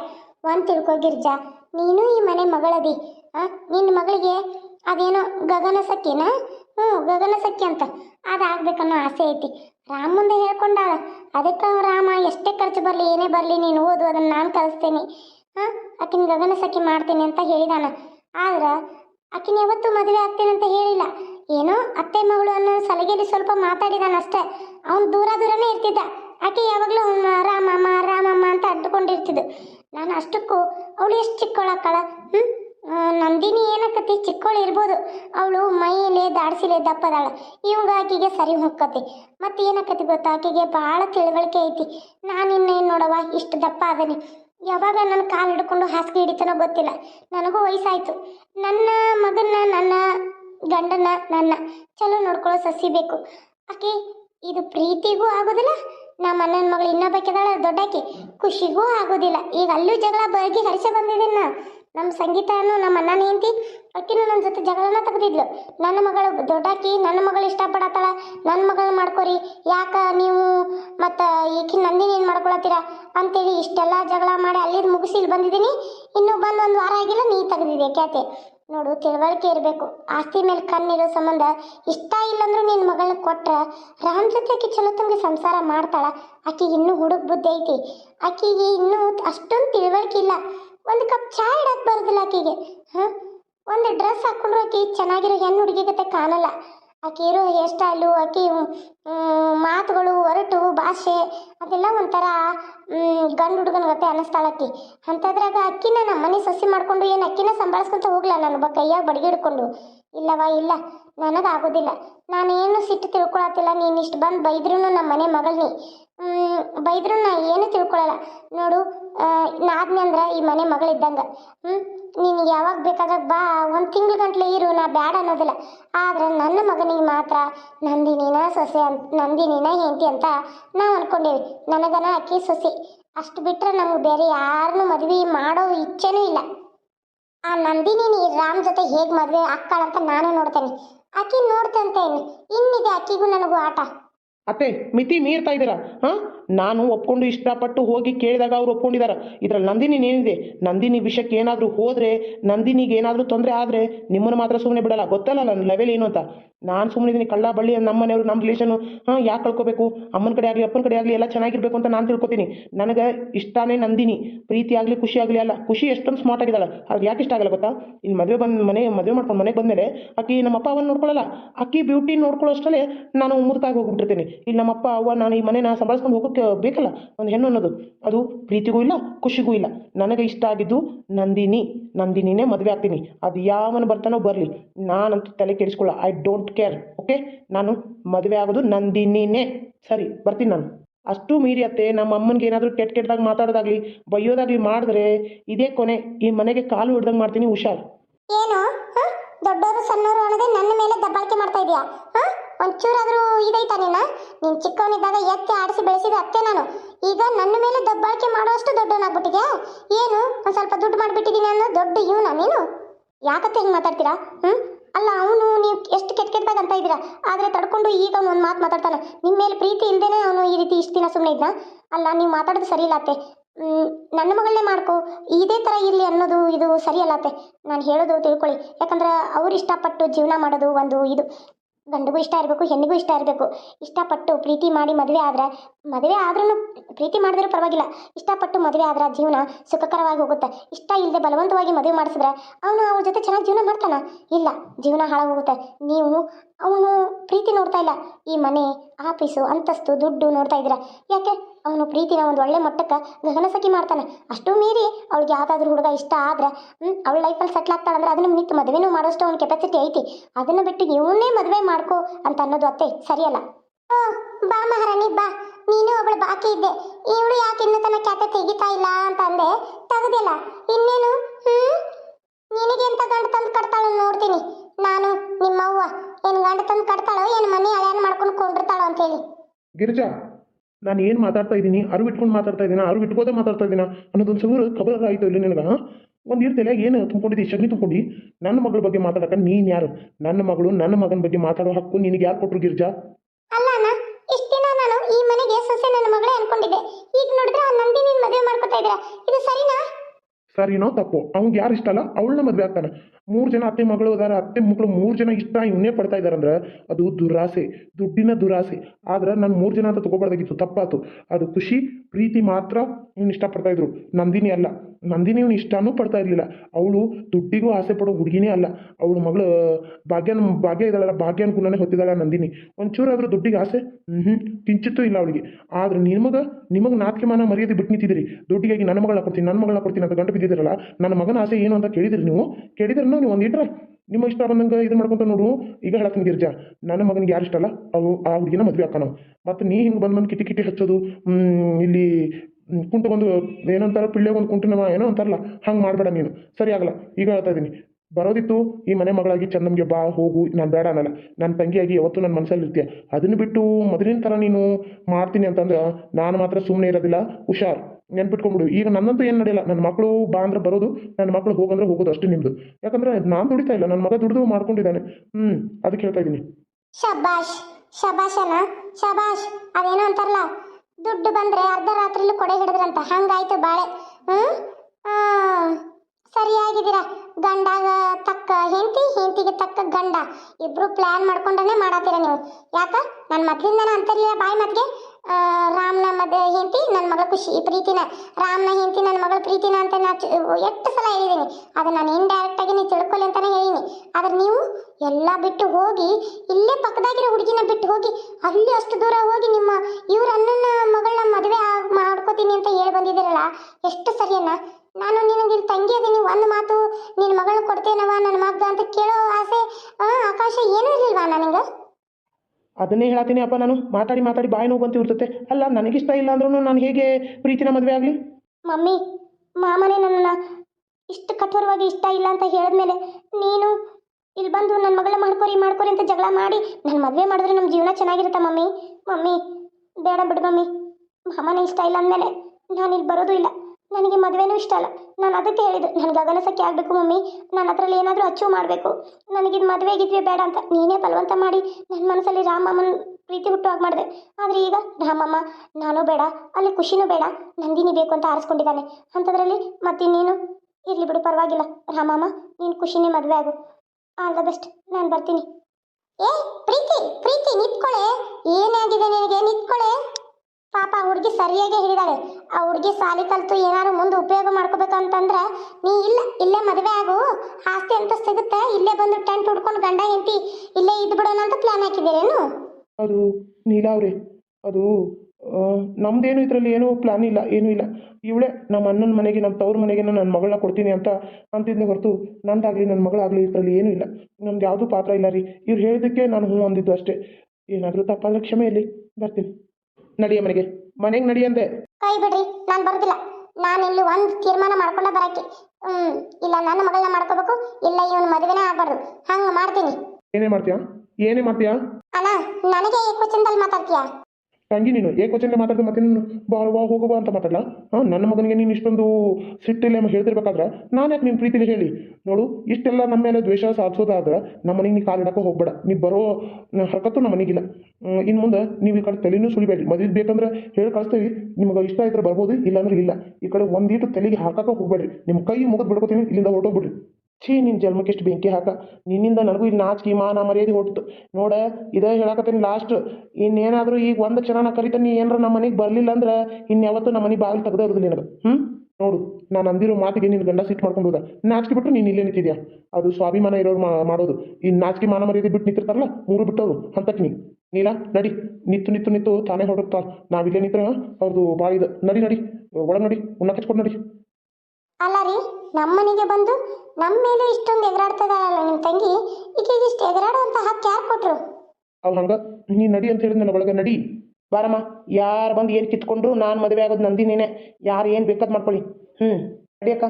S1: ಒಂದು ತಿಳ್ಕೊ ಗಿರ್ಜಾ, ನೀನು ಈ ಮನೆ ಮಗಳದಿ. ಹಾಂ? ನಿನ್ನ ಮಗಳಿಗೆ ಅದೇನೋ ಗಗನ ಸಖಿನಾ ಹ್ಞೂ ಗಗನ ಸಖಿ ಅಂತ. ಅದಾಗಬೇಕನ್ನೋ ಆಸೆ ಐತಿ. ರಾಮ ಮುಂದೆ ಹೇಳ್ಕೊಂಡ ಅದಕ್ಕೆ ರಾಮ ಎಷ್ಟೇ ಖರ್ಚು ಬರಲಿ, ಏನೇ ಬರಲಿ, ನೀನು ಓದು, ಅದನ್ನು ನಾನು ಕಲಿಸ್ತೇನೆ. ಹಾಂ? ಆಕಿನ ಗಗನ ಸಖಿ ಮಾಡ್ತೀನಿ ಅಂತ ಹೇಳಿದಾನ. ಆದ್ರೆ ಆಕಿನ ಯಾವತ್ತೂ ಮದುವೆ ಆಗ್ತೇನೆ ಅಂತ ಹೇಳಿಲ್ಲ. ಏನೋ ಅತ್ತೆ ಮಗಳು ಅನ್ನೋ ಸಲಗೆಯಲ್ಲಿ ಸ್ವಲ್ಪ ಮಾತಾಡಿದಾನಷ್ಟೇ. ಅವನು ದೂರ ದೂರನೇ ಇರ್ತಿದ್ದ. ಆಕೆ ಯಾವಾಗಲೂ ರಾಮಮ್ಮ ರಾಮಮ್ಮ ಅಂತ ಅಡ್ಡುಕೊಂಡಿರ್ತಿದ್ದು ನಾನು ಅಷ್ಟಕ್ಕೂ, ಅವಳು ಎಷ್ಟು ಚಿಕ್ಕವಳಕ್ಕಳ ಹ್ಞೂ ನಂದಿನಿ ಏನಕ್ಕತಿ? ಚಿಕ್ಕವಳು ಇರ್ಬೋದು. ಅವಳು ಮೈಯಲ್ಲೇ ದಾಡ್ಸಿಲೆ ದಪ್ಪದಾಳ. ಇವಾಗ ಆಕೆಗೆ ಸರಿ ಹೊಕ್ಕತಿ. ಮತ್ತೆ ಏನಕ್ಕತಿ ಗೊತ್ತಾ? ಆಕೆಗೆ ಭಾಳ ತಿಳುವಳಿಕೆ ಐತಿ. ನಾನು ಇನ್ನೇನು ನೋಡವ ಇಷ್ಟು ದಪ್ಪ ಅದನಿ. ಯಾವಾಗ ನನ್ನ ಕಾಲು ಹಿಡ್ಕೊಂಡು ಹಾಸಿಗೆ ಹಿಡಿತಾನೋ ಗೊತ್ತಿಲ್ಲ. ನನಗೂ ವಯಸ್ಸಾಯ್ತು. ನನ್ನ ಮಗನ್ನ, ನನ್ನ ಗಂಡನ ನನ್ನ ಚಲೋ ನೋಡ್ಕೊಳ್ಳೋ ಸಸಿ ಬೇಕು. ಆಕೆ ಇದು ಪ್ರೀತಿಗೂ ಆಗೋದಿಲ್ಲ, ನಮ್ಮ ಅಣ್ಣನ ಮಗಳು ಇನ್ನೊಬ್ಬಾಕಿದಾಳ ದೊಡ್ಡಾಕಿ. ಖುಷಿಗೂ ಆಗೋದಿಲ್ಲ. ಈಗ ಅಲ್ಲೂ ಜಗಳ ಬಗೆ ಹರಿಸ ಬಂದಿದ್ದೀನಿ ನಾ ನಮ್ಮ ಸಂಗೀತನು ನಮ್ಮ ಅಣ್ಣನ ಹೆಂಡತಿ ಅಕ್ಕಿನೂ ನನ್ನ ಜೊತೆ ಜಗಳನ ತೆಗೆದಿದ್ಲು. ನನ್ನ ಮಗಳು ದೊಡ್ಡಾಕಿ ನನ್ನ ಮಗಳು ಇಷ್ಟಪಡತ್ತಾಳ. ನನ್ನ ಮಗಳನ್ನ ಮಾಡ್ಕೊರಿ. ಯಾಕ ನೀವು ಮತ್ತು ಈಕಿ ನಂದಿನಿ ಏನು ಮಾಡ್ಕೊಳತ್ತೀರ? ಅಂತೇಳಿ ಇಷ್ಟೆಲ್ಲ ಜಗಳ ಮಾಡಿ ಅಲ್ಲಿದ್ದು ಮುಗಿಸಿ ಇಲ್ಲಿ ಬಂದಿದ್ದೀನಿ. ಇನ್ನೂ ಬಂದು ಒಂದು ವಾರ ಆಗಿಲ್ಲ, ನೀ ತೆಗೆದಿದೆ ಕ್ಯಾತೆ ನೋಡು, ತಿಳುವಳಿಕೆ ಇರಬೇಕು. ಆಸ್ತಿ ಮೇಲೆ ಕಣ್ಣಿರೋ ಸಂಬಂಧ ಇಷ್ಟ ಇಲ್ಲಂದ್ರೂ ನಿನ್ನ ಮಗಳನ್ನ ಕೊಟ್ರೆ ರಾಮ್ ಜೊತೆ ಆಕೆ ಚಲೋ ತಂಗಿ ಸಂಸಾರ ಮಾಡ್ತಾಳ. ಆಕೆಗೆ ಇನ್ನೂ ಹುಡುಗ ಬುದ್ಧಿ ಐತಿ. ಆಕೆಗೆ ಇನ್ನೂ ಅಷ್ಟೊಂದು ತಿಳುವಳಿಕೆ ಇಲ್ಲ. ಒಂದು ಕಪ್ ಚಾ ಇಡಕ್ಕೆ ಬರೋದಿಲ್ಲ ಆಕೆಗೆ. ಹ? ಒಂದು ಡ್ರೆಸ್ ಹಾಕೊಂಡ್ರು ಆಕೆ ಚೆನ್ನಾಗಿರೋ ಹೆಣ್ಣು ಹುಡುಗಿ ಗತೆ ಕಾಣಲ್ಲ. ಆಕೆ ಇರೋ ಹೇರ್ ಸ್ಟೈಲು ಆಕೆ ಮಾತುಗಳು, ಒರಟು, ಭಾಷೆ, ಅದೆಲ್ಲ ಒಂಥರ ಗಂಡು ಹುಡುಗನ ಗತೆ ಆಕಿ. ಅಂಥದ್ರಾಗ ಅಕ್ಕಿನ ನಮ್ಮ ಮನೆ ಸಸಿ ಮಾಡ್ಕೊಂಡು ಏನು ಅಕ್ಕಿನ ಸಂಭಾಳಿಸ್ಕೊಂತ ಹೋಗ್ಲಾ ನಾನು ಒಬ್ಬ ಕೈಯಾಗ ಬಡಿಗೆ ಹಿಡ್ಕೊಂಡು? ಇಲ್ಲವಾ, ಇಲ್ಲ. ನನಗಾಗೋದಿಲ್ಲ ನಾನೇನು ಸಿಟ್ಟು ತಿಳ್ಕೊಳತ್ತಿಲ್ಲ. ನೀನು ಇಷ್ಟು ಬಂದು ಬೈದ್ರೂ ನಮ್ಮ ಮನೆ ಮಗಳನ್ನಿ ಬೈದ್ರೂ ನಾ ಏನು ತಿಳ್ಕೊಳಲ್ಲ. ನೋಡು ನಾದ್ನಿ ಅಂದ್ರೆ ಈ ಮನೆ ಮಗಳಿದ್ದಂಗ. ಹ್ಞೂ ನಿನಗೆ ಯಾವಾಗ ಬೇಕಾದಾಗ ಬಾ, ಒಂದು ತಿಂಗಳ ಗಂಟ್ಲೆ ಇರು, ನಾ ಬ್ಯಾಡ ಅನ್ನೋದಿಲ್ಲ. ಆದ್ರೆ ನನ್ನ ಮಗನಿಗೆ ಮಾತ್ರ ನಂದಿನಿನ ಸೊಸೆ ಅಂತ ನಂದಿನಿನ ಹೆಂಡತಿ ಅಂತ ನಾವು ಅನ್ಕೊಂಡೇವಿ. ನನಗನ ಅಕ್ಕಿ ಸೊಸೆ. ಅಷ್ಟು ಬಿಟ್ರೆ ನಮ್ಗೆ ಬೇರೆ ಯಾರನ್ನೂ ಮದುವೆ ಮಾಡೋ ಇಚ್ಛೆನೂ ಇಲ್ಲ. ಆ ನಂದಿನಿ ರಾಮ್ ಜೊತೆ ಹೇಗೆ ಮದುವೆ ಆಗ್ತಾಳಂತ ನಾನು ನೋಡ್ತೇನೆ. ಅಕ್ಕಿ ನೋಡ್ತಂತೆ ಇನ್ನಿದೆ ಅಕ್ಕಿಗೂ ನನಗೂ ಆಟ.
S2: ಅತ್ತೆ, ಮಿತಿ ಮೀರ್ತಾ ಇದ್ದೀರಾ? ಹಾಂ? ನಾನು ಒಪ್ಕೊಂಡು ಇಷ್ಟಪಟ್ಟು ಹೋಗಿ ಕೇಳಿದಾಗ ಅವ್ರು ಒಪ್ಕೊಂಡಿದ್ದಾರೆ ಇದ್ರಲ್ಲಿ ನಂದಿನಿ ಏನಿದೆ? ನಂದಿನಿ ವಿಷಯಕ್ಕೆ ಏನಾದರೂ ಹೋದರೆ, ನಂದಿನಿಗೆ ಏನಾದರೂ ತೊಂದರೆ ಆದರೆ ನಿಮ್ಮನ್ನು ಮಾತ್ರ ಸುಮ್ಮನೆ ಬಿಡಲ್ಲ. ಗೊತ್ತಲ್ಲ ನನ್ನ ಲೆವೆಲ್ ಏನು ಅಂತ. ನಾನು ಸುಮ್ಮನೆ ಇದೀನಿ ಕಳ್ಳ ಬಳ್ಳಿ ನಮ್ಮ ಮನೆಯವರು ನಮ್ಮ ರಿಲೇಷನ್ ಹಾಂ, ಯಾಕೆ ಕಳ್ಕೋಬೇಕು? ಅಮ್ಮನ ಕಡೆ ಆಗಲಿ, ಅಪ್ಪನ ಕಡೆ ಆಗಲಿ ಎಲ್ಲ ಚೆನ್ನಾಗಿರ್ಬೇಕು ಅಂತ ನಾನು ತಿಳ್ಕೊತೀನಿ. ನನಗೆ ಇಷ್ಟನೇ ನಂದಿನಿ. ಪ್ರೀತಿ ಆಗಲಿ, ಖುಷಿ ಆಗಲಿ ಅಲ್ಲ. ಖುಷಿ ಎಷ್ಟೊಂದು ಸ್ಮಾರ್ಟ್ ಆಗಿದ್ದಾಳೆ. ಅದು ಯಾಕೆ ಇಷ್ಟ ಆಗಲ್ಲ ಗೊತ್ತಾ? ಇಲ್ಲಿ ಮದುವೆ ಬಂದ, ಮನೆ, ಮದುವೆ ಮಾಡ್ಕೊಂಡು ಮನೆಗೆ ಬಂದಮೇಲೆ ಆಕಿ ನಮ್ಮ ಅಪ್ಪ ಅವನ್ನ ನೋಡ್ಕೊಳ್ಳಲ್ಲ ಆಕಿ ಬ್ಯೂಟಿ ನೋಡ್ಕೊಳ್ಳೋ ಅಷ್ಟರಲ್ಲೇ ನಾನು ಮುದುಕಾಗಿ ಹೋಗ್ಬಿಟ್ಟಿರ್ತೀನಿ. ಇಲ್ಲಿ ನಮ್ಮಪ್ಪ, ಅವ್ವ, ನಾನು ಈ ಮನೆನ ಸಂಭಾಳಿಸ್ಕೊಂಡು ಹೋಗೋಕ್ಕೆ ಬೇಕಲ್ಲ? ಒಂದು ಹೆಣ್ಣು ಅನ್ನೋದು. ಅದು ಪ್ರೀತಿಗೂ ಇಲ್ಲ, ಖುಷಿಗೂ ಇಲ್ಲ. ನನಗೆ ಇಷ್ಟ ಆಗಿದ್ದು ನಂದಿನಿ. ನಂದಿನಿನೇ ಮದುವೆ ಆಗ್ತೀನಿ. ಅದು ಯಾವನು ಬರ್ತಾನೋ ಬರಲಿ. ನಾನಂತೂ ತಲೆ ಕೆಡಿಸ್ಕೊಳ್ಳ ಐ ಡೋಂಟ್ ಕೇರ್ ಓಕೆ ನಾನು ಮದುವೆ ಆಗೋದು ನಂದಿನಿನೇ. ಸರಿ, ಬರ್ತೀನಿ ನಾನು. ಅಷ್ಟು ಮೀರಿ ಅತ್ತೆ, ನಮ್ಮ ಅಮ್ಮನಿಗೆ ಏನಾದರೂ ಕೆಟ್ಟ ಕೆಟ್ಟದಾಗ ಮಾತಾಡೋದಾಗ್ಲಿ, ಬೈಯೋದಾಗ್ಲಿ ಮಾಡಿದ್ರೆ ಇದೇ ಕೊನೆ. ಈ ಮನೆಗೆ ಕಾಲು ಹಿಡ್ದಂಗೆ ಮಾಡ್ತೀನಿ, ಹುಷಾರ್.
S1: ಏನು? ದೊಡ್ಡವರು ಸಣ್ಣವರು ಅನ್ನೋದೇ ನನ್ನ ಮೇಲೆ ದಬ್ಬಾಳಿಕೆ ಮಾಡ್ತಾ ಇದೆಯಾ? ಒಂಚೂರಾದ್ರೂ ಇದೈತಾ ನಿನ್ನ ನೀನ್ ಚಿಕ್ಕವನಿದ್ದಾಗ ಎತ್ತಿ ಆಡಿಸಿ ಬೆಳೆಸಿದ ಅತ್ತೆ ನಾನು. ಈಗ ನನ್ನ ಮೇಲೆ ದಬ್ಬಾಳಿಕೆ ಮಾಡೋಷ್ಟು ದೊಡ್ಡವನಾಗ್ಬಿಟ್ಟಿದ್ಯಾ? ಏನು? ಒಂದು ಸ್ವಲ್ಪ ದುಡ್ಡು ಮಾಡಿಬಿಟ್ಟಿದ್ದೀನಿ ಅನ್ನೋ ದೊಡ್ಡ ಇವನ ನೀನು? ಯಾಕತ್ತೆ ಹಿಂಗೆ ಮಾತಾಡ್ತೀರಾ? ಹ್ಞೂ ಅಲ್ಲ, ಅವನು ನೀವು ಎಷ್ಟು ಕೆಟ್ಟ ಕೆಟ್ಟದಾಗ ಅಂತ ಇದ್ದೀರಾ? ಆದರೆ ತಡ್ಕೊಂಡು ಈಗ ಅವನು ಒಂದು ಮಾತು ಮಾತಾಡ್ತಾನೆ. ನಿಮ್ಮ ಮೇಲೆ ಪ್ರೀತಿ ಇಲ್ದೇನೆ ಅವನು ಈ ರೀತಿ ಇಷ್ಟು ದಿನ ಸುಮ್ಮನೆ ಇದ್ನ? ಅಲ್ಲ, ನೀವು ಮಾತಾಡೋದು ಸರಿ ಇಲ್ಲ ಅತ್ತೆ ನನ್ನ ಮಗಳನ್ನೇ ಮಾಡ್ಕೊ. ಇದೇ ಥರ ಇರಲಿ ಅನ್ನೋದು ಇದು ಸರಿಯಲ್ಲ ಅತ್ತೆ. ನಾನು ಹೇಳೋದು ತಿಳ್ಕೊಳ್ಳಿ. ಯಾಕಂದ್ರೆ ಅವ್ರು ಇಷ್ಟಪಟ್ಟು ಜೀವನ ಮಾಡೋದು ಒಂದು ಇದು. ಗಂಡಿಗೂ ಇಷ್ಟ ಇರಬೇಕು, ಹೆಣ್ಣಿಗೂ ಇಷ್ಟ ಇರಬೇಕು. ಇಷ್ಟಪಟ್ಟು ಪ್ರೀತಿ ಮಾಡಿ ಮದುವೆ ಆದ್ರೆ, ಮದುವೆ ಆದ್ರೂ ಪ್ರೀತಿ ಮಾಡಿದ್ರೂ ಪರವಾಗಿಲ್ಲ. ಇಷ್ಟಪಟ್ಟು ಮದುವೆ ಆದ್ರೆ ಜೀವನ ಸುಖಕರವಾಗಿ ಹೋಗುತ್ತೆ. ಇಷ್ಟ ಇಲ್ಲದೆ ಬಲವಂತವಾಗಿ ಮದುವೆ ಮಾಡಿಸಿದ್ರೆ ಅವನು ಅವ್ರ ಜೊತೆ ಚೆನ್ನಾಗಿ ಜೀವನ ಮಾಡ್ತಾನ? ಇಲ್ಲ, ಜೀವನ ಹಾಳಾಗೋಗುತ್ತೆ. ನೀವು ಅವನು ಪ್ರೀತಿ ನೋಡ್ತಾ ಇಲ್ಲ. ಈ ಮನೆ, ಆಫೀಸು, ಅಂತಸ್ತು, ದುಡ್ಡು ನೋಡ್ತಾ ಇದ್ದೀರಾ? ಯಾಕೆ? ಅವನು ಪ್ರೀತಿನ ಒಂದು ಒಳ್ಳೆ ಮಟ್ಟಕ್ಕೆ ಗಗನಸಖಿ ಮಾಡ್ತಾನೆ. ಅಷ್ಟು ಮೀರಿ ಅವಳಿಗೆ ಯಾವುದಾದ್ರೂ ಹುಡುಗ ಇಷ್ಟ ಆದ್ರೆ ಅವಳ ಲೈಫಲ್ಲಿ ಸೆಟ್ಲ್ ಆಗ್ತಾಳಂದ್ರೆ ಅದನ್ನ ನಿಂತು ಮದುವೆನೂ ಮಾಡೋಷ್ಟು ಅವನ ಕೆಪಾಸಿಟಿ ಐತಿ. ಅದನ್ನ ಬಿಟ್ಟು ಇವನ್ನೇ ಮದುವೆ ಮಾಡ್ಕೋ ಅಂತ ಅನ್ನೋದು ಅತ್ತೆ ಸರಿಯಲ್ಲ. ಓ ಬಾ ಮಹಾರಾಣಿ, ಬಾ. ನೀನು ಅವಳು ಬಾಕಿ ಇದ್ದೆ. ಇವಳು ಯಾಕೆ ಇನ್ನೂ ತನ್ನ ಕ್ಯಾತೆ ತೆಗಿತಾ ಇಲ್ಲ ಅಂತ ಅಂದೆ ತಗದಿಲ್ಲ. ಇನ್ನೇನು? ಹ್ಮ್? ನಿನಗೆ ಎಂತ ಗಂಡು ತಂದು ಕಟ್ತಾಳ ನೋಡ್ತೀನಿ. ನಾನು ನಿಮ್ಮವ್ವ. ಏನ್ ಗಂಡ ತಂದು ಕಟ್ತಾಳೋ ಏನ್ ಮನೆ ಅಳ್ಯಾನ್ ಮಾಡ್ಕೊಂಡು ಕೊಂಡಿರ್ತಾಳೋ ಅಂತೇಳಿ
S2: ಗಿರಿಜಾ ನಾನು ಏನು ಮಾತಾಡ್ತಾ ಇದ್ದೀನಿ ಅರಿವು ಇಟ್ಕೊಂಡು ಮಾತಾಡ್ತಾ ಇದ್ದೀನ ಅರಿವು ಇಟ್ಕೋದೇ ಮಾತಾಡ್ತಾ ಇದ್ದೀನ ಅನ್ನೋದೊಂದು ಸೂರು ಖಬರ್ ಆಯಿತು ಇಲ್ಲಿ ನಿನಗೆ? ಒಂದು ಇರ್ತಲ್ಲ ಏನು ತುಂಬ್ಕೊಂಡಿದ್ದಿ ಶಗ್ನಿ ತುಂಬ್ಕೊಂಡು. ನನ್ನ ಮಗಳ ಬಗ್ಗೆ ಮಾತಾಡಕ ನೀನು ಯಾರು? ನನ್ನ ಮಗಳು ನನ್ನ ಮಗನ ಬಗ್ಗೆ ಮಾತಾಡೋ ಹಕ್ಕು ನಿನಗೆ ಯಾರು ಕೊಟ್ಟರು ಗಿರಿಜಾ?
S1: ಅಲ್ಲ ಅಣ್ಣ ಇಷ್ಟ ದಿನ ನಾನು ಈ ಮನೆಗೆ ಸೊಸೆ ನನ್ನ ಮಗಳೇ ಅನ್ಕೊಂಡಿದ್ದೆ. ಈಗ ನೋಡಿದ್ರೆ ಆ ನಂದಿನಿ ಮದುವೆ ಮಾಡ್ಕೊತಾ ಇದ್ದೀರಾ? ಇದು ಸರಿನಾ?
S2: ಸರಿನೋ ತಪ್ಪು. ಅವ್ನಿಗೆ ಯಾರು ಇಷ್ಟ ಅಲ್ಲ? ಅವಳನ್ನ ಮದುವೆ ಆಗ್ತಾನೆ. ಮೂರು ಜನ ಅತ್ತೆ ಮಗಳು ಅದಾರ ಅತ್ತೆ ಮಕ್ಕಳು ಮೂರು ಜನ ಇಷ್ಟ ಇವನ್ನೇ ಪಡ್ತಾ ಇದಾರಂದ್ರೆ ಅದು ದುರಾಸೆ. ದುಡ್ಡಿನ ದುರಾಸೆ. ಆದ್ರೆ ನಾನು ಮೂರು ಜನ ಅಂತ ತಗೋಬಾರ್ದಾಗಿತ್ತು. ತಪ್ಪಾತು ಅದು ಖುಷಿ, ಪ್ರೀತಿ ಮಾತ್ರ ಇವ್ನು ಇಷ್ಟಪಡ್ತಾ ಇದ್ರು. ನಂದಿನಿ ಅಲ್ಲ. ನಂದಿನಿ ಇವ್ನು ಇಷ್ಟನೂ ಪಡ್ತಾ ಇರಲಿಲ್ಲ. ಅವಳು ದುಡ್ಡಿಗೂ ಆಸೆ ಪಡೋ ಹುಡುಗಿನೇ ಅಲ್ಲ. ಅವಳು ಮಗಳು, ಭಾಗ್ಯನ, ಭಾಗ್ಯ ಇದ್ದಾಳಲ್ಲ, ಭಾಗ್ಯನ ಗುಣನೇ ಹೊತ್ತಿದ್ದಾಳ ನಂದಿನಿ. ಒಂಚೂರಾದ್ರೂ ದುಡ್ಡಿಗೆ ಆಸೆ? ಹ್ಞೂ ಕಿಂಚಿತ್ತೂ ಇಲ್ಲ ಅವಳಿಗೆ. ಆದ್ರೆ ನಿಮಗೆ ನಿಮಗೆ ನಾಲ್ಕು ಮಾನ ಮರ್ಯಾದೆ ಬಿಟ್ಟು ನಿಂತಿದ್ದೀರಿ. ದುಡ್ಡಿಗಾಗಿ ನನ್ನ ಮಗಳನ್ನ ಕೊಡ್ತೀನಿ, ನನ್ನ ಮಗಳನ್ನ ಕೊಡ್ತೀನಿ ಅಂತ ಗಂಟು ಬಿದ್ದಿದ್ದೀರಲ್ಲ, ನನ್ನ ಮಗನ ಆಸೆ ಏನು ಅಂತ ಕೇಳಿದಿರಿ ನೀವು? ಕೇಳಿದ್ರೆ ನೀವು ಒಂದು ಇಟ್ರ ನಿಮ್ಮ ಇಷ್ಟ ಬಂದಂಗೆ ಇದು ಮಾಡ್ಕೊಂತ ನೋಡು. ಈಗ ಹೇಳತ್ತೀನಿ ಗಿರ್ಜಾ, ನನ್ನ ಮಗನಿಗೆ ಯಾರು ಇಷ್ಟ ಅಲ್ಲ? ಅವು, ಆ ಹುಡುಗಿನ ಮದುವೆ ಹಾಕೋಣ ಮತ್ತು ನೀ ಹಿಂಗೆ ಬಂದು ಬಂದು ಕಿಟಿ ಕಿಟಿ ಹಚ್ಚೋದು ಇಲ್ಲಿ ಕುಂಟಗೊಂದು ಏನಂತಾರ ಪಿಳ್ಳೆ ಒಂದು ಕುಂಟಿನ ಏನೋ ಅಂತಾರಲ್ಲ, ಹಂಗೆ ಮಾಡಬೇಡ ನೀನು. ಸರಿ ಆಗಲ್ಲ, ಈಗ ಹೇಳ್ತಾ ಇದ್ದೀನಿ ಬರೋದಿತ್ತು, ಈ ಮನೆ ಮಗಳಾಗಿ ಚಂದಮ್ಗೆ ಬಾ, ಹೋಗು, ನಾನು ಬೇಡ ಅನ್ನಲ್ಲ. ನನ್ನ ತಂಗಿಯಾಗಿ ಯಾವತ್ತು ನನ್ನ ಮನಸ್ಸಲ್ಲಿ ಇರ್ತೀಯ. ಅದನ್ನು ಬಿಟ್ಟು ಮೊದಲಿನ ಥರ ನೀನು ಮಾಡ್ತೀನಿ ಅಂತಂದ್ರೆ ನಾನು ಮಾತ್ರ ಸುಮ್ಮನೆ ಇರೋದಿಲ್ಲ, ಹುಷಾರ್. ನೆನ್ಪಿಟ್ಕೊಂಡ್ಬಿಡು. ಈಗ ನನ್ನಂತೂ ಏನು ನಡೆಯಲ್ಲ ನನ್ನ ಮಕ್ಕಳು ಬಾ ಅಂದ್ರೆ ಬರೋದು ನನ್ನ ಮಕ್ಕಳು ಹೋಗಂದ್ರೆ ಹೋಗೋದು ಅಷ್ಟೇ ನಿಮ್ಮದು ಯಾಕಂದ್ರೆ ನಾನು ದುಡಿತಾ ಇಲ್ಲ ನನ್ನ ಮಗ ದುಡಿದು ಮಾಡ್ಕೊಂಡಿದ್ದಾನೆ. ಹ್ಞೂ ಅದಕ್ಕೆ ಹೇಳ್ತಾ ಇದ್ದೀನಿ
S1: ಶಬಾಷ್ ಶಬಾಷ್ ಅಂತಾರಲ್ಲ ದುಡ್ಡು ಬಂದ್ರೆ ಅರ್ಧ ರಾತ್ರಿಲಿ ಕೊಡೆ ಹಿಡಿದ್ರಂತ. ಹಂಗಾಯ್ತು ಬಾಳೆ. ಹ್ಮ್? ಸರಿಯಾಗಿದ್ದೀರಾ? ಗಂಡಾಗ ತಕ್ಕ ಹೆಂಡತಿ, ಹೆಂಡತಿಗೆ ತಕ್ಕ ಗಂಡ. ಇಬ್ರು ಪ್ಲಾನ್ ಮಾಡ್ಕೊಂಡೇ ಮಾಡತ್ತೀರ ನೀವು. ಯಾಕ? ನನ್ನ ಮೊದ್ಲಿಂದನ ಅಂತಿರ್ಲಿಲ್ಲ ಬಾಯಿ ಮತ್ಗೆ? ರಾಮ್ನ ಮದ ಹೆಂಡತಿ ನನ್ನ ಮಗಳ ಖುಷಿ, ಪ್ರೀತಿನ. ರಾಮ್ನ ಹೆಂಡತಿ ನನ್ನ ಮಗಳ ಪ್ರೀತಿನ ಅಂತ ನಾ ಚು- ಎಷ್ಟು ಸಲ ಹೇಳಿದ್ದೀನಿ ಅದು ನಾನು ಇಂಡೈರೆಕ್ಟ್ ಆಗಿ ನೀವು ತಿಳ್ಕೊಳ್ಳಿ ಅಂತಾನೆ ಹೇಳಿನಿ. ಆದ್ರೆ ನೀವು ಎಲ್ಲ ಬಿಟ್ಟು ಹೋಗಿ, ಇಲ್ಲೇ ಪಕ್ಕದಾಗಿರೋ ಹುಡುಗಿನ ಬಿಟ್ಟು ಹೋಗಿ, ಅಲ್ಲಿ ಅಷ್ಟು ದೂರ ಹೋಗಿ ನಿಮ್ಮ ಇವ್ರ ಅಣ್ಣನ ಮಗಳನ್ನ ಮದುವೆ ಮಾಡ್ಕೋತೀನಿ ಅಂತ ಹೇಳಿ ಬಂದಿದ್ದೀರಲ್ಲ, ಎಷ್ಟು ಸರಿಯನ್ನ ನಾನು ನಿನಗೆ ಇಲ್ಲಿ ತಂಗಿ ಅದೀನಿ, ಒಂದು ಮಾತು ನಿನ್ನ ಮಗಳನ್ನ ಕೊಡ್ತೇನವ ನನ್ನ ಮಗ ಅಂತ ಕೇಳೋ ಆಸೆ ಆಕಾಶ ಏನೂ ಇರಲಿಲ್ವಾ ನನಗೆ?
S2: ಅದನ್ನೇ ಹೇಳತ್ತೀನಿ ಅಪ್ಪ ನಾನು. ಮಾತಾಡಿ ಮಾತಾಡಿ, ಬಾಯಿ ನೋವು ಬಂತು ಇರ್ತತೆ. ಅಲ್ಲ, ನನಗಿಷ್ಟ ಇಲ್ಲ ಅಂದ್ರೂ ನಾನು ಹೇಗೆ ಪ್ರೀತಿನ ಮದುವೆ ಆಗಲಿ?
S1: ಮಮ್ಮಿ, ಮಾಮನೇ ನನ್ನನ್ನು ಇಷ್ಟು ಕಠೋರವಾಗಿ ಇಷ್ಟ ಇಲ್ಲ ಅಂತ ಹೇಳಿದ್ಮೇಲೆ ನೀನು ಇಲ್ಲಿ ಬಂದು ನನ್ನ ಮಗಳ ಮಾಡ್ಕೊರಿ ಮಾಡ್ಕೊರಿ ಅಂತ ಜಗಳ ಮಾಡಿ ನನ್ನ ಮದುವೆ ಮಾಡಿದ್ರೆ ನಮ್ಮ ಜೀವನ ಚೆನ್ನಾಗಿರುತ್ತಾ ಮಮ್ಮಿ? ಮಮ್ಮಿ, ಬೇಡ ಬಿಡು ಮಮ್ಮಿ. ಮಾಮನೇ ಇಷ್ಟ ಇಲ್ಲ ಅಂದಮೇಲೆ ನಾನು ಇಲ್ಲಿ ಬರೋದು ಇಲ್ಲ. ನನಗೆ ಮದುವೆನೂ ಇಷ್ಟ ಅಲ್ಲ. ನಾನು ಅದಕ್ಕೆ ಹೇಳಿದ್ದು, ನನಗೆ ಗಗನಸಕ್ಕೆ ಆಗಬೇಕು ಮಮ್ಮಿ. ನಾನು ಅದರಲ್ಲಿ ಏನಾದರೂ ಅಚೀವ್ ಮಾಡಬೇಕು. ನನಗಿದು ಮದುವೆ ಗಿದ್ವೆ ಬೇಡ ಅಂತ ನೀನೇ ಬಲವಂತ ಮಾಡಿ ನನ್ನ ಮನಸ್ಸಲ್ಲಿ ರಾಮಮ್ಮನ ಪ್ರೀತಿ ಹುಟ್ಟುವಾಗ ಮಾಡಿದೆ. ಆದರೆ ಈಗ ರಾಮಮ್ಮ, ನಾನು ಬೇಡ, ಅಲ್ಲಿ ಖುಷಿನೂ ಬೇಡ, ನಂದಿನಿ ಬೇಕು ಅಂತ ಆರಿಸ್ಕೊಂಡಿದ್ದಾನೆ. ಅಂಥದ್ರಲ್ಲಿ ನೀನು ಇರಲಿ ಬಿಡು, ಪರವಾಗಿಲ್ಲ. ರಾಮಮ್ಮ, ನೀನು ಖುಷಿನೇ ಮದುವೆ ಆಗು. All the best. ನಾನು ಬರ್ತೀನಿ. ಏ, ಪ್ರೀತಿ ಪ್ರೀತಿ ನಿಂತ್ಕೊಳೆ. ಏನಾಗಿದೆ ನಿನಗೆ? ನಿಂತ್ಕೊಳೆ. ಪಾಪ ಹುಡುಗಿ ಸರಿಯಾಗಿ ಹಿಡಿದಾಳೆ ಆ ಹುಡುಗಿ ಸಾಲಿ ಕಲ್ತು ಏನಾದ್ರು ಮುಂದೆ ಉಪಯೋಗ ಮಾಡ್ಕೋಬೇಕು ಅಂತಂದ್ರೆ, ನೀ ಇಲ್ಲ, ಇಲ್ಲೇ ಮದುವೆ ಆಗು. ಆಸ್ತಿ ಅಂತ ಸಿಗುತ್ತೆ. ಇಲ್ಲೇ ಬಂದು ಟೆಂಟ್ ಹುಡ್ಕೊಂಡು ಗಂಡ ಹೆಂಡತಿ ಇಲ್ಲೇ ಇದ್ದು ಬಿಡೋಣ ಅಂತ ಪ್ಲಾನ್ ಹಾಕಿದ್ದೀರೇನು
S2: ಅದು ನೀಲಾವ್ರಿ ಅದು ನಮ್ದೇನು ಇದರಲ್ಲಿ ಏನೂ ಪ್ಲಾನ್ ಇಲ್ಲ, ಏನೂ ಇಲ್ಲ. ಇವಳೇ ನಮ್ಮ ಅಣ್ಣನ ಮನೆಗೆ, ನಮ್ಮ ತವ್ರ ಮನೆಗೆ ನನ್ನ ಮಗಳನ್ನ ಕೊಡ್ತೀನಿ ಅಂತ ಅಂತಿದ್ದೆ ಹೊರತು ನಂದಾಗಲಿ ನನ್ನ ಮಗಳಾಗಲಿ ಇದರಲ್ಲಿ ಏನೂ ಇಲ್ಲ. ನಮ್ದು ಯಾವುದೂ ಪಾತ್ರ ಇಲ್ಲ ರೀ. ಇವ್ರು ಹೇಳಿದ್ದಕ್ಕೆ ನಾನು ಹ್ಞೂ ಅಂದಿದ್ದು ಅಷ್ಟೇ. ಏನಾದರೂ ತಪ್ಪಾದ್ರೆ ಕ್ಷಮೆ ಇರಲಿ ಬರ್ತೀನಿ. ನಡಿಯ ಮನೆಗೆ ಮನೆಗೆ ನಡಿಯಂದೆ
S1: ಕೈ ಬಿಡ್ರಿ ನಾನು ಬರೋದಿಲ್ಲ. ನಾನು ಇಲ್ಲಿ ಒಂದು ತೀರ್ಮಾನ ಮಾಡ್ಕೊಂಡ ಬರಕ್ಕೆ ಹ್ಮ್ ಇಲ್ಲ ನನ್ನ ಮಗಳನ್ನ ಮಾಡ್ಕೋಬೇಕು ಇಲ್ಲ ಇವನ್ ಮದುವೆನೇ ಆಗ್ಬಾರ್ದು. ಹಂಗೆ ಮಾಡ್ತೀನಿ.
S2: ಏನೇ ಮಾಡ್ತೀಯಾ? ಏನೇ ಮಾಡ್ತೀಯಾ?
S1: ಅಣ್ಣ ನನಗೆ ಈ ಕ್ವಶನ್ದಲ್ಲಿ ಮಾತಾಡ್ತೀಯಾ?
S2: ತಂಗಿ ನೀನು? ಏಕವಚನೆ ಮಾತಾಡಿದ್ರೆ ಮತ್ತೆ ನೀನು ಬಾ ವಾ ಹೋಗು ಬಾ ಅಂತ ಮಾತಾಡಲ್ಲ ಹಾಂ, ನನ್ನ ಮಗನಿಗೆ ನೀನು ಇಷ್ಟೊಂದು ಸಿಟ್ಟಿಲ್ಲ ಹೇಳ್ತಿರ್ಬೇಕಾದ್ರೆ ನಾನು ಯಾಕೆ ನಿನ್ನ ಪ್ರೀತಿಲಿ ಹೇಳಿ? ನೋಡು, ಇಷ್ಟೆಲ್ಲ ನಮ್ಮ ಮೇಲೆ ದ್ವೇಷ ಸಾಧಿಸೋದಾದ್ರೆ ನಮ್ಮ ಮನೆಗೆ ನೀ ಕಾಲಿಡಕ್ಕೆ ಹೋಗ್ಬೇಡ. ನೀ ಬರೋ ಹರಕತ್ತು ನಮ್ಮ ಮನೆಗಿಲ್ಲ. ಇನ್ನು ಮುಂದೆ ನೀವು ಈ ಕಡೆ ತಲೆನೂ ಸುಳಿಬೇಡಿ. ಮದುವೆ ಬೇಕಂದ್ರೆ ಹೇಳಿ ಕಳಿಸ್ತೀವಿ. ನಿಮಗೆ ಇಷ್ಟ ಇದ್ರೆ ಬರ್ಬೋದು, ಇಲ್ಲಾಂದ್ರೆ ಇಲ್ಲ. ಈ ಕಡೆ ಒಂದೀಟು ತಲೆಗೆ ಹಾಕಕ್ಕೆ ಹೋಗ್ಬೇಡ್ರಿ. ನಿಮ್ಮ ಕೈ ಮುಗಿದು ಬಿಡ್ಕೋತೀನಿ, ಇಲ್ಲಿಂದ ಹೊರಟೋಗ್ಬಿಡ್ರಿ. ಛೀ ನಿನ್ನ ಜನ್ಮಕ್ಕೆ ಎಷ್ಟು ಬೆಂಕಿ ಹಾಕ. ನಿನ್ನಿಂದ ನನಗೂ ಇಲ್ಲಿ ನಾಚಿಕೆ ಮಾನ ಮರ್ಯಾದೆ ಹೊಟ್ಟು ನೋಡ, ಇದೇ ಹೇಳಕತ್ತೀನಿ ಲಾಸ್ಟ್ ಇನ್ನೇನಾದರೂ ಈಗ ಒಂದು ಕ್ಷಣ ನಾ ಕರಿತ ನೀ ಏನಾರ ನಮ್ಮ ಮನೆಗೆ ಬರಲಿಲ್ಲ ಅಂದ್ರೆ ಇನ್ಯಾವತ್ತೂ ನಮ್ಮ ಮನೆ ಬಾಗಿಲು ತೆಗ್ದೇ ಇರೋದು ನಿನಗೆ. ಹ್ಞೂ ನೋಡು, ನಾನು ಅಂದಿರೋ ಮಾತಿಗೆ ನಿನ್ನ ಗಂಡ ಸಿಟ್ಟು ಮಾಡ್ಕೊಂಡು ಹೋದ. ನಾಚಿಕೆ ಬಿಟ್ಟು ನೀನು ಇಲ್ಲೇ ನಿಂತಿದ್ಯಾ? ಅದು ಸ್ವಾಭಿಮಾನ ಇರೋರು ಮಾಡೋದು. ಈ ನಾಚಿಕೆ, ಮಾನ ಮರ್ಯಾದೆ ಬಿಟ್ಟು ನಿಂತಿರ್ತಾರಲ್ಲ, ಮೂರು ಬಿಟ್ಟವರು ಅಂತಕ್ಕೆ ನೀ. ನೀಲ, ನಡಿ. ನಿತ್ತು ನಿತ್ತು ನಿತ್ತು ತಾನೇ ಹೊರಡ್ತಾರ ನಾವಿಲ್ಲೇ ನಿಂತ್ರ ಅವ್ರದ್ದು ಭಾಳ ನಡಿ ನಡಿ, ಒಳಗೆ ನಡಿ ಉಣ್ಣ ಕಚ್ಕೊಂಡು ನಡಿ.
S1: ಅಲ್ಲ ರೀ ನಮ್ಮನೆಗೆ ಬಂದು ನಮ್ಮ ಮೇಲೆ ಇಷ್ಟೊಂದು ಎಗರಾಡ್ತದಲ್ಲ ನಿಮ್ಮ ತಂಗಿ ಈಕೆಗೆ ಇಷ್ಟು ಎಗರಾಡುವಂತ ಹಕ್ಕು ಯಾರು ಕೊಟ್ರು?
S2: ಅವ್ ಹಂಗ ನೀ ನಡಿ ಅಂತ ಹೇಳಿದ್ ನನ್ನ ಒಳಗೆ ನಡಿ. ಬಾರಮ್ಮ ಯಾರು ಬಂದು ಏನು ಕಿತ್ಕೊಂಡ್ರು ನಾನು ಮದುವೆ ಆಗೋದು ನಂದಿನೇನೆ ಯಾರು ಏನು ಬೇಕಾದ್ ಮಾಡ್ಕೊಳ್ಳಿ. ಹ್ಞೂ ನಡಿಯಕ್ಕ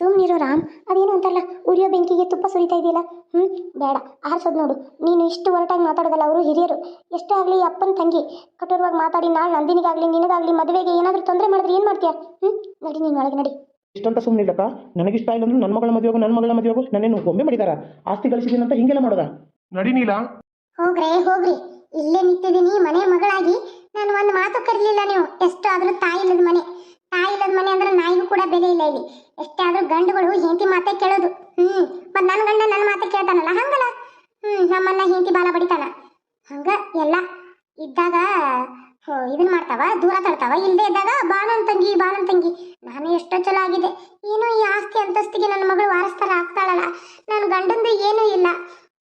S1: ಸುಮ್ಮನಿರೋ ರಾಮ್ ಅದೇನು ಅಂತಲ್ಲ ಉರಿಯೋ ಬೆಂಕಿಗೆ ತುಪ್ಪ ಸುರಿತಾ ಇದೆಯಲ್ಲ. ಹ್ಞೂ ಬೇಡ ಆರ್ಸೋದು ನೋಡು. ನೀನು ಇಷ್ಟು ಹೊರಟಾಗಿ ಮಾತಾಡೋದಲ್ಲ ಅವರು ಹಿರಿಯರು. ಎಷ್ಟೇ ಆಗಲಿ ಅಪ್ಪನ ತಂಗಿ ಕಠೋರವಾಗಿ ಮಾತಾಡಿ ನಾಳೆ ನಂದಿನಿಗಾಗಲಿ ನಿನಗಾಗಲಿ ಮದುವೆಗೆ ಏನಾದರೂ ತೊಂದರೆ ಮಾಡಿದ್ರೆ ಏನು ಮಾಡ್ತೀಯ? ಹ್ಞೂ ನಡಿ ನೀನು ಒಳಗೆ ನಡಿ.
S2: ಇಷ್ಟಂತ ಸುಮ್ಮನೆ ಇಲ್ಲಕ್ಕ ನನಗಿಷ್ಟ ಇಲ್ಲ ಅಂದ್ರೆ ನನ್ನ ಮಗಳ ಮದುವೆಗು ನನ್ನ ಮಗಳ ಮದುವೆ ನನ್ನೇನು ಗೊಂಬೆ ಮಾಡಿದಾರ. ಆಸ್ತಿ ಗಳಿಸಿದೀನಂತ ಅಂತ ಹಿಂಗೆಲ್ಲ ಮಾಡೋದ? ನಡಿ ನೀಲ.
S1: ಹೋಗ್ರೆ ಹೋಗ್ರಿ. ಇಲ್ಲೇ ನಿಂತಿದ್ದೀನಿ ಮನೆ ಮಗಳಾಗಿ. ನಾನು ಒಂದು ಮಾತು ಕರೀಲಿಲ್ಲ ನೀವು. ಎಷ್ಟು ಆದ್ರೂ ತಾಯಿ ಇಲ್ಲದ ಮನೆ. ತಾಯಿ ಇಲ್ಲದ ಮನೆ ಅಂದ್ರೆ ನಾಯಿಗೂ ಕೂಡ ಬೆಲೆ ಇಲ್ಲ ಇಲ್ಲಿ. ಎಷ್ಟೇ ಆದ್ರೂ ಗಂಡುಗಳು ಹೆಂಡತಿ ಮಾತೇ ಕೇಳೋದು. ಹ್ಮ್ ಮತ್ ನನ್ನ ಗಂಡ ನನ್ನ ಮಾತೇ ಕೇಳ್ತಾನಲ್ಲ ಹಂಗಲ್ಲ? ಹ್ಮ್ ನಮ್ಮನ್ನ ಹೆಂಡತಿ ಬಾಲ ಬಡಿತಾನ. ಹಂಗ ಎಲ್ಲ. ಇದ್ದಾಗ ಹೋ, ಇದನ್ ಮಾಡ್ತಾವ? ದೂರ ತರ್ತಾವ? ಇಲ್ಲದೆ ಇದ್ದಾಗ ಬಾನನ್ ತಂಗಿ ಬಾನನ್ ತಂಗಿ. ನಾನು ಎಷ್ಟೋ ಚಲೋ ಆಗಿದೆ. ಏನೋ ಈ ಆಸ್ತಿ ಅಂತಸ್ತಿಗೆ ನನ್ನ ಮಗಳು ವಾರಸ್ತಾರ ಆಗ್ತಾಳಲ್ಲ. ನನ್ನ ಗಂಡಂದು ಏನೂ ಇಲ್ಲ.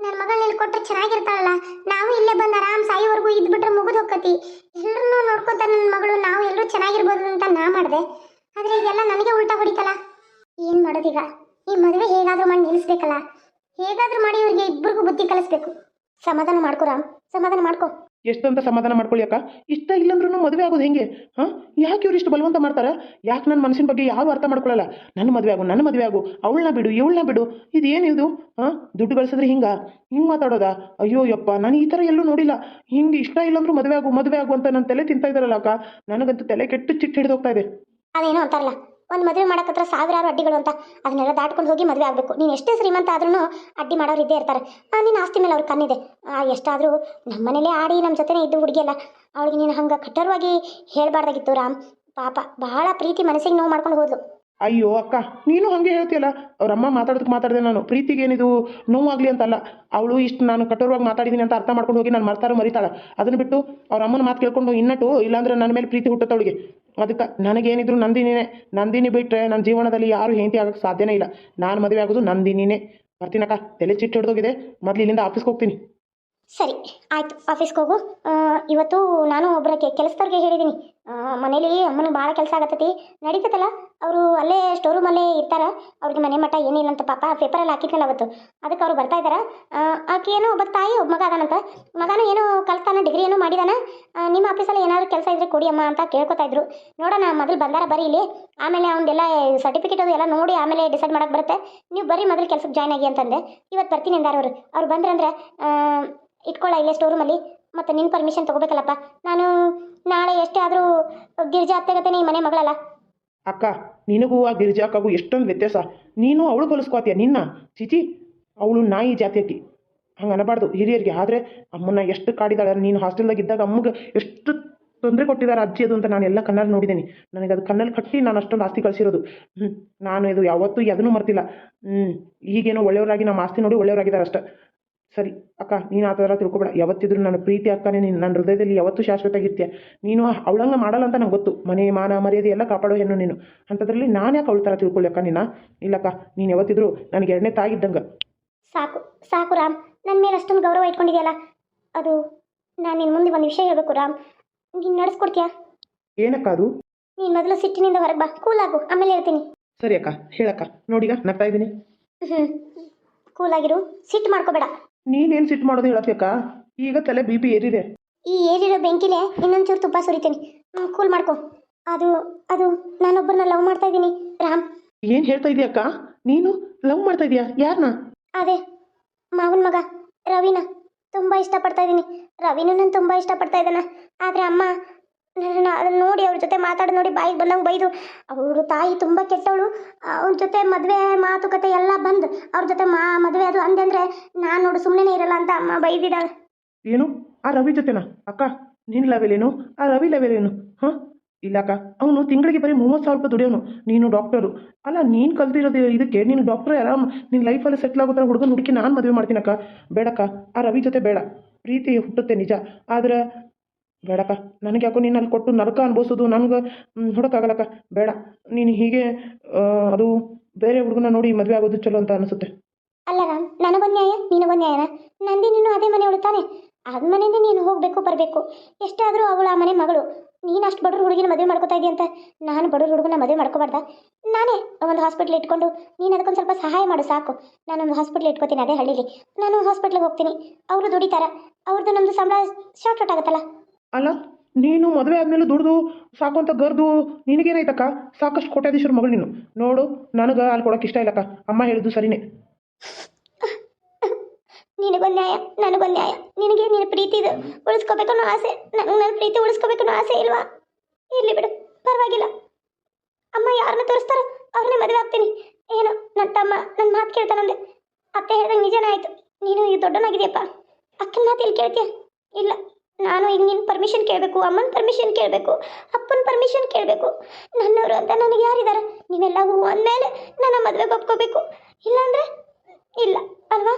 S1: ನನ್ನ ಮಗಳನ್ನ ಕೊಟ್ಟರೆ ಚೆನ್ನಾಗಿರ್ತಾಳಲ್ಲ. ನಾವು ಇಲ್ಲೇ ಬಂದು ಆರಾಮ್ ಸಾಯಿವರೆಗೂ ಇದ್ಬಿಟ್ರೆ ಮುಗಿದು ಹೋಗ್ಕತಿ. ಎಲ್ಲರನ್ನೂ ನೋಡ್ಕೊತ ನನ್ನ ಮಗಳು ನಾವು ಎಲ್ಲರೂ ಚೆನ್ನಾಗಿರ್ಬೋದು ಅಂತ ನಾ ಮಾಡಿದೆ. ಆದರೆ ಇದೆಲ್ಲ ನನಗೆ ಉಲ್ಟಾ ಹೊಡಿತಲ್ಲ ಏನು ಮಾಡೋದೀಗ? ಈ ಮದುವೆ ಹೇಗಾದರೂ ಮಾಡಿ ನಿಲ್ಲಿಸ್ಬೇಕಲ್ಲ ಹೇಗಾದರೂ ಮಾಡಿ ಇವ್ರಿಗೆ ಇಬ್ಬರಿಗೂ ಬುದ್ಧಿ ಕಲಿಸ್ಬೇಕು. ಸಮಾಧಾನ ಮಾಡ್ಕೋ ರಾಮ್. ಸಮಾಧಾನ ಮಾಡ್ಕೊ.
S2: ಎಷ್ಟಂತ ಸಮಾಧಾನ ಮಾಡ್ಕೊಳ್ಳಿ ಅಕ್ಕ. ಇಷ್ಟ ಇಲ್ಲಂದ್ರೂ ಮದುವೆ ಆಗೋದು ಹೆಂಗೆ? ಹಾಂ? ಯಾಕೆ ಇವ್ರು ಇಷ್ಟು ಬಲವಂತ ಮಾಡ್ತಾರ? ಯಾಕೆ ನನ್ನ ಮನಸ್ಸಿನ ಬಗ್ಗೆ ಯಾರು ಅರ್ಥ ಮಾಡ್ಕೊಳ್ಳಲ್ಲ ನನ್ನ ಮದುವೆ ಆಗು, ನನ್ನ ಮದುವೆ ಆಗು, ಅವಳನ್ನ ಬಿಡು, ಇವಳನ್ನ ಬಿಡು. ಇದು? ಹಾಂ? ದುಡ್ಡು ಗಳಿಸಿದ್ರೆ ಹಿಂಗ? ಹಿಂಗೆ ಮಾತಾಡೋದಾ? ಅಯ್ಯೋ ಯಪ್ಪ, ನಾನು ಈ ಥರ ಎಲ್ಲೂ ನೋಡಿಲ್ಲ. ಹಿಂಗೆ ಇಷ್ಟ ಇಲ್ಲಂದ್ರೂ ಮದುವೆ ಆಗು ಮದುವೆ ಆಗು ಅಂತ ನನ್ನ ತಲೆ ತಿಂತಾ ಇದ್ದಾರಲ್ಲ ಅಕ್ಕ. ನನಗಂತೂ ತಲೆ ಕೆಟ್ಟು ಚಿಟ್ಟು ಹಿಡಿದೋಗ್ತಾ ಇದೆ.
S1: ಅದೇನೋ ಅಂತಾರಲ್ಲ. ಒಂದು ಮದುವೆ ಮಾಡಕತ್ರ ಸಾವಿರಾರು ಅಡ್ಡಿಗಳು ಅಂತ. ಅದನ್ನೆಲ್ಲ ದಾಟ್ಕೊಂಡು ಹೋಗಿ ಮದುವೆ ಆಗಬೇಕು. ನೀನು ಎಷ್ಟೇ ಶ್ರೀಮಂತ ಆದ್ರೂ ಅಡ್ಡಿ ಮಾಡೋರು ಇದ್ದೇ ಇರ್ತಾರೆ. ನೀನು ಆಸ್ತಿ ಮೇಲೆ ಅವ್ರ ಕಣ್ಣಿದೆ. ಎಷ್ಟಾದರೂ ನಮ್ಮ ಮನೇಲೇ ಆಡಿ ನಮ್ಮ ಜೊತೆನೇ ಇದ್ದು ಹುಡುಗಿಯಲ್ಲ ಅವಳಿಗೆ ನೀನು ಹಂಗೆ ಕಠೋರವಾಗಿ ಹೇಳಬಾರ್ದಾಗಿತ್ತು ರಾಮ್. ಪಾಪ, ಬಹಳ ಪ್ರೀತಿ ಮನಸ್ಸಿಗೆ ನೋವು ಮಾಡ್ಕೊಂಡು ಹೋದ್ಲು.
S2: ಅಯ್ಯೋ ಅಕ್ಕ, ನೀನು ಹಂಗೆ ಹೇಳ್ತಿಯಲ್ಲ? ಅವ್ರಮ್ಮ ಮಾತಾಡೋದಕ್ಕೆ ಮಾತಾಡಿದೆ ನಾನು. ಪ್ರೀತಿಗೆ ಏನಿದು? ನೋವಾಗಲಿ ಅಂತಲ್ಲ. ಅವಳು ಇಷ್ಟು ನಾನು ಕಠೋರವಾಗಿ ಮಾತಾಡಿದ್ದೀನಿ ಅಂತ ಅರ್ಥ ಮಾಡ್ಕೊಂಡು ಹೋಗಿ ನಾನು ಮರ್ತಾರೋ ಮರಿತಾಳೆ? ಅದನ್ನು ಬಿಟ್ಟು ಅವ್ರ ಅಮ್ಮನ ಮಾತು ಕೇಳ್ಕೊಂಡು ಇನ್ನಟ್ಟು ಇಲ್ಲಾಂದ್ರೆ ನನ್ನ ಮೇಲೆ ಪ್ರೀತಿ ಹುಟ್ಟುತ್ತೆ ಅವಳಿಗೆ. ಅದಕ್ಕೆ ನನಗೇನಿದ್ರು ನಂದಿನಿನೇ. ನಂದಿನಿ ಬಿಟ್ಟರೆ ನನ್ನ ಜೀವನದಲ್ಲಿ ಯಾರು ಹೆಂಡತಿ ಆಗೋಕೆ ಸಾಧ್ಯನೇ ಇಲ್ಲ. ನಾನು ಮದುವೆ ಆಗೋದು ನಂದಿನಿನೇ. ಬರ್ತೀನಕ್ಕ ತಲೆ ಚಿಟ್ಟು ಹಿಡ್ದೋಗಿದೆ. ಮೊದಲು ಇಲ್ಲಿಂದ ಆಫೀಸ್ಗೆ ಹೋಗ್ತೀನಿ.
S1: ಸರಿ, ಆಯ್ತು. ಆಫೀಸ್ಗೆ ಹೋಗು. ಇವತ್ತು ನಾನು ಒಬ್ಬರ ಕೆಲಸದವ್ರಿಗೆ ಹೇಳಿದ್ದೀನಿ ಮನೇಲಿ ಅಮ್ಮನಿಗೆ ಭಾಳ ಕೆಲಸ ಆಗತ್ತೈತಿ. ನಡೀತೈತಲ್ಲ, ಅವರು ಅಲ್ಲೇ ಸ್ಟೋರ್ ರೂಮಲ್ಲೇ ಇರ್ತಾರೆ. ಅವ್ರಿಗೆ ಮನೆ ಮಠ ಏನಿಲ್ಲ ಅಂತ ಪಾಪ ಪೇಪರಲ್ಲಿ ಹಾಕಿದ್ನಲ್ಲ ಅವತ್ತು. ಅದಕ್ಕೆ ಅವ್ರು ಬರ್ತಾ ಇದ್ದಾರೆ. ಆಕೆ ಏನೋ ಒಬ್ಬ ತಾಯಿ, ಒಬ್ಬ ಮಗ ಅದಾನಂತ. ಮಗನೂ ಏನು ಕಲ್ತಾನ ಡಿಗ್ರಿ ಏನೋ ಮಾಡಿದಾನ. ನಿಮ್ಮ ಆಫೀಸಲ್ಲಿ ಏನಾದರೂ ಕೆಲಸ ಇದ್ರೆ ಕೊಡಿ ಅಮ್ಮ ಅಂತ ಕೇಳ್ಕೊತಾ ಇದ್ರು. ನೋಡೋಣ, ಮೊದಲು ಬಂದಾರ ಬರೀ ಇಲ್ಲಿ. ಆಮೇಲೆ ಅವಂದೆಲ್ಲ ಸರ್ಟಿಫಿಕೇಟ್ ಅದು ಎಲ್ಲ ನೋಡಿ ಆಮೇಲೆ ಡಿಸೈಡ್ ಮಾಡಕ್ಕೆ ಬರುತ್ತೆ. ನೀವು ಬರೀ ಮೊದಲು ಕೆಲಸಕ್ಕೆ ಜಾಯ್ನ್ ಆಗಿ ಅಂತಂದೆ. ಇವತ್ತು ಬರ್ತೀನಿ ಅಂದಾರ ಅವರು. ಅವ್ರು ಬಂದ್ರಂದ್ರೆ ಇಟ್ಕೊಳ್ಳ ಇಲ್ಲೇ ಸ್ಟೋರ್ ರೂಮಲ್ಲಿ ಮತ್ತು ನಿನ್ನ ಪರ್ಮಿಷನ್ ತೊಗೋಬೇಕಲ್ಲಪ್ಪ. ನಾನು ನಾಳೆ ಎಷ್ಟೇ ಆದರೂ ಗಿರಿಜಾ ಅತ್ತೆಗತ್ತೆ ಈ ಮನೆ ಮಗಳಲ್ಲ?
S2: ಅಕ್ಕ, ನಿನಗೂ ಆ ಅಕ್ಕಗೂ ಎಷ್ಟೊಂದು ವ್ಯತ್ಯಾಸ. ನೀನು ಅವಳು ಹೋಲಿಸ್ಕೋತೀಯ, ನಿನ್ನ? ಚಿಚಿ, ಅವಳು ನಾಯಿ ಜಾತಿ ಆಕಿ ಹಂಗೆ ಅನ್ನಬಾರ್ದು ಹಿರಿಯರಿಗೆ. ಆದರೆ ಅಮ್ಮನ್ನ ಎಷ್ಟು ಕಾಡಿದಾಳೆ, ನೀನು ಹಾಸ್ಟೆಲ್ದಾಗ ಇದ್ದಾಗ ಅಮ್ಮಗೆ ಎಷ್ಟು ತೊಂದರೆ ಕೊಟ್ಟಿದ್ದಾರೆ ಅಜ್ಜಿ ಅದು ಅಂತ ನಾನು ಎಲ್ಲ ಕಣ್ಣಲ್ಲಿ ನೋಡಿದ್ದೀನಿ ನನಗೆ ಅದು ಕಣ್ಣಲ್ಲಿ ಕಟ್ಟಿ ನಾನು ಅಷ್ಟೊಂದು ಆಸ್ತಿ ಕಳಿಸಿರೋದು. ನಾನು ಇದು ಯಾವತ್ತೂ ಅದನ್ನು ಮರ್ತಿಲ್ಲ. ಹ್ಞೂ ಈಗೇನೋ ಒಳ್ಳೆಯವರಾಗಿ ನಮ್ಮ ಆಸ್ತಿ ನೋಡಿ ಒಳ್ಳೆಯವರಾಗಿದ್ದಾರೆ ಅಷ್ಟೇ. ಸರಿ ಅಕ್ಕ ನೀನು ಆ ಥರ ತಿಳ್ಕೊಬೇಡ. ಯಾವತ್ತಿದ್ರು ನನ್ನ ಪ್ರೀತಿ ಅಕ್ಕನೇ ನೀನು. ನನ್ನ ಹೃದಯದಲ್ಲಿ ಯಾವತ್ತೂ ಶಾಶ್ವತ ಆಗಿರ್ತೀಯ ನೀನು ಅವಳಂಗೆ ಮಾಡಲ್ಲ ಅಂತ ನಂಗೆ ಗೊತ್ತು. ಮನೆ ಮಾನ ಮರ್ಯಾದೆ ಎಲ್ಲ ಕಾಪಾಡೋ ಹೆಣ್ಣು ನೀನು. ಅಂಥದ್ರಲ್ಲಿ ನಾನು ಯಾಕೆ ಅವಳ ಥರ ತಿಳ್ಕೊಳ್ಳಿ ಅಕ್ಕ ನೀನು? ಇಲ್ಲಕ್ಕ ನೀನು ಯಾವತ್ತಿದ್ರು ನನಗೆ ಎರಡನೇ ತಾಗಿದ್ದಂಗೆ
S1: ಸಾಕು ಸಾಕು ರಾಮ್. ನನ್ನ ಮೇಲೆ ಅಷ್ಟೊಂದು ಗೌರವ ಇಟ್ಕೊಂಡಿದೆಯಲ್ಲ. ಅದು ನಾನು ನಿನ್ನ ಮುಂದೆ ಒಂದು ವಿಷಯ ಹೇಳಬೇಕು ರಾಮ್. ನೀನು ನಡೆಸ್ಕೊಡ್ತೀಯಾ?
S2: ಏನಕ್ಕ ಅದು?
S1: ನೀನು ಮೊದಲು ಸಿಟ್ಟಿನಿಂದ ಹೊರಗೆ ಬಾ. ಕೂಲಾಗು ಆಮೇಲೆ ಹೇಳ್ತೀನಿ.
S2: ಸರಿ ಅಕ್ಕ ಹೇಳಕ್ಕ. ನೋಡಿಗ ನಗ್ತಾ ಇದ್ದೀನಿ.
S1: ಹ್ಞೂ ಕೂಲಾಗಿರು ಸಿಟ್ಟು ಮಾಡ್ಕೋಬೇಡ.
S2: ನೀನೇನು ಸಿಟ್ಟು ಮಾಡೋದು ಹೇಳಕ್ಕ ಈಗ ತಲೆ ಬಿ ಪಿ ಏರಿದೆ.
S1: ಈ ಏರಿರೋ ಬೆಂಕಿಲೆ ಇನ್ನೊಂಚೂರು ತುಪ್ಪ ಸುರಿತೀನಿ. ಕೂಲ್ ಮಾಡ್ಕೊ. ಅದು ಅದು ನಾನೊಬ್ಬರನ್ನ ಲವ್ ಮಾಡ್ತಾ ಇದ್ದೀನಿ. ರಾಮ್.
S2: ಏನು ಹೇಳ್ತಾ ಇದೀಯಕ್ಕ ನೀನು ಲವ್ ಮಾಡ್ತಾ ಇದೀಯಾ? ಯಾರನ್ನ
S1: ಅದೇ ಮಾವನ ಮಗ ರವಿನ. ತುಂಬ ಇಷ್ಟಪಡ್ತಾ ಇದ್ದೀನಿ ರವಿನೂ ನಾನು ತುಂಬ ಇಷ್ಟಪಡ್ತಾ ಇದ್ದಾನ. ಆದರೆ ಅಮ್ಮ ಅದನ್ನ ನೋಡಿ ಅವ್ರ ಜೊತೆ ಮಾತಾಡಿ ನೋಡಿ ಬಾಯಿಗೆ ಬಂದಂಗೆ ಬೈದು ಅವ್ರ ತಾಯಿ ತುಂಬ ಕೆಟ್ಟವಳು. ಅವ್ರ ಜೊತೆ ಮದುವೆ ಮಾತುಕತೆ ಎಲ್ಲ ಬಂದು, ಅವ್ರ ಜೊತೆ ಮಾ, ಮದುವೆ ಅದು ಅಂದೆ ಅಂದರೆ ನಾನು ನೋಡು ಸುಮ್ಮನೆ ಇರಲ್ಲ ಅಂತ ಅಮ್ಮ ಬೈದಿದ್ದಾಳೆ.
S2: ಏನು? ಆ ರವಿ ಜೊತೆನಾ? ಅಕ್ಕ ನಿನ್ನ ಏನು? ಆ ರವಿ ಲೆವೆಲ್ ಏನು? ಇಲ್ಲ ಅಕ್ಕ, ಅವನು ತಿಂಗಳಿಗೆ ಬರೀ ಮೂವತ್ತು ಸಾವಿರ ರೂಪಾಯಿ ದುಡಿಯೋನು, ನೀನು ಡಾಕ್ಟರು ಅಲ್ಲ, ನೀನು ಕಲ್ತಿರೋದು ಇದಕ್ಕೆ, ನೀನು ಡಾಕ್ಟ್ರೇ ಆರಾಮ್ ನಿನ್ನ ಲೈಫಲ್ಲಿ ಸೆಟ್ಲ್ ಆಗೋ ಹುಡುಗನ ಹುಡುಕಿ ನಾನು ಮದುವೆ ಮಾಡ್ತೀನಕ್ಕ ಬೇಡಕ್ಕ, ಆ ರವಿ ಜೊತೆ ಬೇಡ. ಪ್ರೀತಿ ಹುಟ್ಟುತ್ತೆ ನಿಜ. ಆದ್ರೆ ಬೇಡಕ್ಕ ನನಗೆ ಯಾಕೋ ನೀನು ಅಲ್ಲಿ ಕೊಟ್ಟು ನರಕ ಅನ್ಭವಿಸೋದು ನನಗೆ ಹುಡಕ್ಕಾಗಲ್ಲಕ್ಕ ಬೇಡ. ನೀನು ಹೀಗೆ ಅದು ಬೇರೆ ಹುಡುಗನ ನೋಡಿ ಮದುವೆ ಆಗೋದು ಚಲೋ ಅಂತ ಅನಿಸುತ್ತೆ.
S1: ಅಲ್ಲ ರಾಮ್ ನನಗೊಂದು ನ್ಯಾಯ ನಿನಗೊಂದು ನ್ಯಾಯನ? ನೀನು ಅದೇ ಮನೆ ಉಳಿತಾನೆ. ಅದ್ ಮನೆಯಿಂದ ನೀನು ಹೋಗಬೇಕು, ಬರಬೇಕು. ಎಷ್ಟಾದರೂ ಅವಳ ಆ ಮನೆ ಮಗಳು. ನೀನು ಅಷ್ಟು ಬಡವ್ರ ಹುಡುಗಿನ ಮದುವೆ ಮಾಡ್ಕೋತಾ ಇದೀಯ ಅಂತ ನಾನು ಬಡವ್ರ ಹುಡುಗನ ಮದುವೆ ಮಾಡ್ಕೋಬಾರ್ದ? ನಾನೇ ಒಂದು ಹಾಸ್ಪಿಟ್ಲ್ ಇಟ್ಕೊಂಡು, ನೀನು ಅದಕ್ಕೊಂದು ಸ್ವಲ್ಪ ಸಹಾಯ ಮಾಡು, ಸಾಕು. ನಾನೊಂದು ಹಾಸ್ಪಿಟ್ಲ್ ಇಟ್ಕೋತೀನಿ ಅದೇ ಹಳ್ಳಿಲಿ. ನಾನು ಹಾಸ್ಪಿಟ್ಲಿಗೆ ಹೋಗ್ತೀನಿ. ಅವರು ದುಡಿತಾರ. ಅವ್ರದ್ದು ನಮ್ಮದು ಸಂಬಳ ಶಾರ್ಟ್ ಔಟ್ ಆಗುತ್ತಲ್ಲ?
S2: ಅಲ್ಲ, ನೀನು ಮದುವೆ ಆದಮೇಲೆ ದುಡ್ದು, ಸಾಕು ಅಂತ ಗರ್ದು, ನಿನಗೇನಾಯ್ತಕ್ಕ? ಸಾಕಷ್ಟು ಕೋಟ್ಯಾಧೀಶ್ವರ ಮಗಳು ನೀನು. ನೋಡು, ನನಗೆ ಅಲ್ಲಿ ಕೊಡೋಕೆ ಇಷ್ಟ ಇಲ್ಲಕ್ಕ. ಅಮ್ಮ ಹೇಳಿದ್ದು ಸರಿನೇ.
S1: ನಿನಗೊಂದು ನ್ಯಾಯ, ನನಗೊಂದು ನ್ಯಾಯ. ನಿನಗೆ ನಿನ್ನ ಪ್ರೀತಿ ಇದು. ಉಳಿಸ್ಕೋಬೇಕು ಅನ್ನೋ ಆಸೆ ನನಗೆ ನನ್ನ ಪ್ರೀತಿ ಉಳಿಸ್ಕೋಬೇಕನ್ನೋ ಆಸೆ ಇಲ್ವಾ? ಇರಲಿ ಬಿಡು, ಪರವಾಗಿಲ್ಲ. ಅಮ್ಮ ಯಾರನ್ನ ತೋರಿಸ್ತಾರೋ ಅವ್ರನ್ನೇ ಮದುವೆ ಆಗ್ತೀನಿ. ಏನು ನನ್ನ ತಮ್ಮ ನನ್ನ ಮಾತು ಕೇಳ್ತಾನಂದೆ ಅತ್ತೆ ಹೇಳ್ದಂಗೆ ನಿಜನೇ ಆಯಿತು. ನೀನು ಈ ದೊಡ್ಡನಾಗಿದೆಯಪ್ಪ. ಅಕ್ಕನ ಮಾತು ಇಲ್ಲಿ ಕೇಳ್ತೀಯ? ಇಲ್ಲ. ನಾನು ಈಗ ನಿನ್ನ ಪರ್ಮಿಷನ್ ಕೇಳಬೇಕು, ಅಮ್ಮನ ಪರ್ಮಿಷನ್ ಕೇಳಬೇಕು, ಅಪ್ಪನ ಪರ್ಮಿಷನ್ ಕೇಳಬೇಕು. ನನ್ನವರು ಅಂತ ನನಗೆ ಯಾರಿದ್ದಾರೆ? ನೀವೆಲ್ಲ ಹೂ ಅಂದಮೇಲೆ ನನ್ನ ಮದುವೆಗೆ ಒಪ್ಕೋಬೇಕು. ಇಲ್ಲಾಂದ್ರೆ ಇಲ್ಲ, ಅಲ್ವಾ?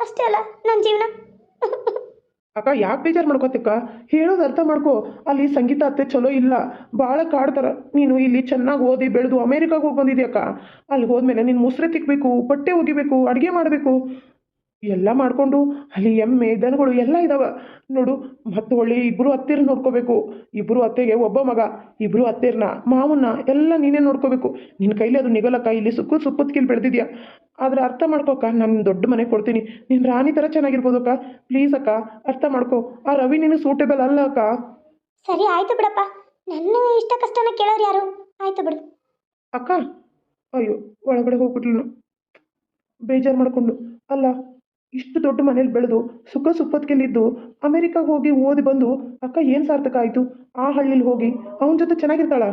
S1: ಅಷ್ಟೇ ಅಲ್ಲ ನನ್ನ ಜೀವನ.
S2: ಅಕ್ಕ, ಯಾಕೆ ಬೇಜಾರು ಮಾಡ್ಕೋತಿಕ್ಕ ಹೇಳೋದು ಅರ್ಥ ಮಾಡ್ಕೋ. ಅಲ್ಲಿ ಸಂಗೀತ ಅತ್ತೆ ಚಲೋ ಇಲ್ಲ. ಭಾಳ ಕಾಡ್ತಾರ. ನೀನು ಇಲ್ಲಿ ಚೆನ್ನಾಗಿ ಓದಿ ಬೆಳೆದು ಅಮೇರಿಕಾಗೆ ಹೋಗಿ ಬಂದಿದ್ಯಕ್ಕ. ಅಲ್ಲಿ ಹೋದ್ಮೇಲೆ ನೀನು ಮುಸ್ರೆ ತಿಕ್ಬೇಕು, ಬಟ್ಟೆ ಒಗಿಬೇಕು, ಅಡುಗೆ ಮಾಡಬೇಕು. ಎಲ್ಲ ಮಾಡಿಕೊಂಡು ಅಲ್ಲಿ ಎಮ್ಮೆ ದನಗಳು ಎಲ್ಲ ಇದಾವ. ನೋಡು ಮತ್ತು ಹೊಳ್ಳಿ ಇಬ್ಬರು ಅತ್ತೆರ್ ನೋಡ್ಕೋಬೇಕು. ಇಬ್ಬರು ಅತ್ತೆಗೆ ಒಬ್ಬ ಮಗ ಇಬ್ಬರು ಅತ್ತೆರ್ನ ಮಾವನ್ನ ಎಲ್ಲ ನೀನೇ ನೋಡ್ಕೋಬೇಕು. ನಿನ್ನ ಕೈಲಿ ಅದು ನಿಗಲಕ್ಕ ಇಲ್ಲಿ ಸುಕ್ಕ ಸುಪ್ಪತ್ಕಿಲ್ ಬೆಳೆದಿದ್ಯಾ? ಆದ್ರೆ ಅರ್ಥ ಮಾಡ್ಕೋಕ್ಕ ನಾನು ದೊಡ್ಡ ಮನೆ ಕೊಡ್ತೀನಿ. ನೀನು ರಾಣಿ ಥರ ಚೆನ್ನಾಗಿರ್ಬೋದಕ್ಕ. ಪ್ಲೀಸ್ ಅಕ್ಕ ಅರ್ಥ ಮಾಡ್ಕೋ. ಆ ರವಿ ನೀನು ಸೂಟೇಬಲ್ ಅಲ್ಲ ಅಕ್ಕ.
S1: ಸರಿ ಆಯ್ತು ಬಿಡಪ್ಪ. ನನ್ನ ಇಷ್ಟ ಕಷ್ಟನ ಕೇಳೋರು ಯಾರು? ಆಯ್ತು ಬಿಡು.
S2: ಅಕ್ಕ ಅಯ್ಯೋ ಒಳಗಡೆ ಹೋಗ್ಬಿಟ್ಲು. ಬೇಜಾರು ಮಾಡಿಕೊಂಡು. ಅಲ್ಲ ಇಷ್ಟು ದೊಡ್ಡ ಮನೇಲಿ ಬೆಳೆದು ಸುಖ ಸುಪ್ಪತ್ಕೆಲಿದ್ದು ಅಮೆರಿಕಾಗೆ ಹೋಗಿ ಓದಿ ಬಂದು ಅಕ್ಕ ಏನು ಸಾರ್ಥಕ ಆಯಿತು? ಆ ಹಳ್ಳಿಲಿ ಹೋಗಿ ಅವನ ಜೊತೆ ಚೆನ್ನಾಗಿರ್ತಾಳ?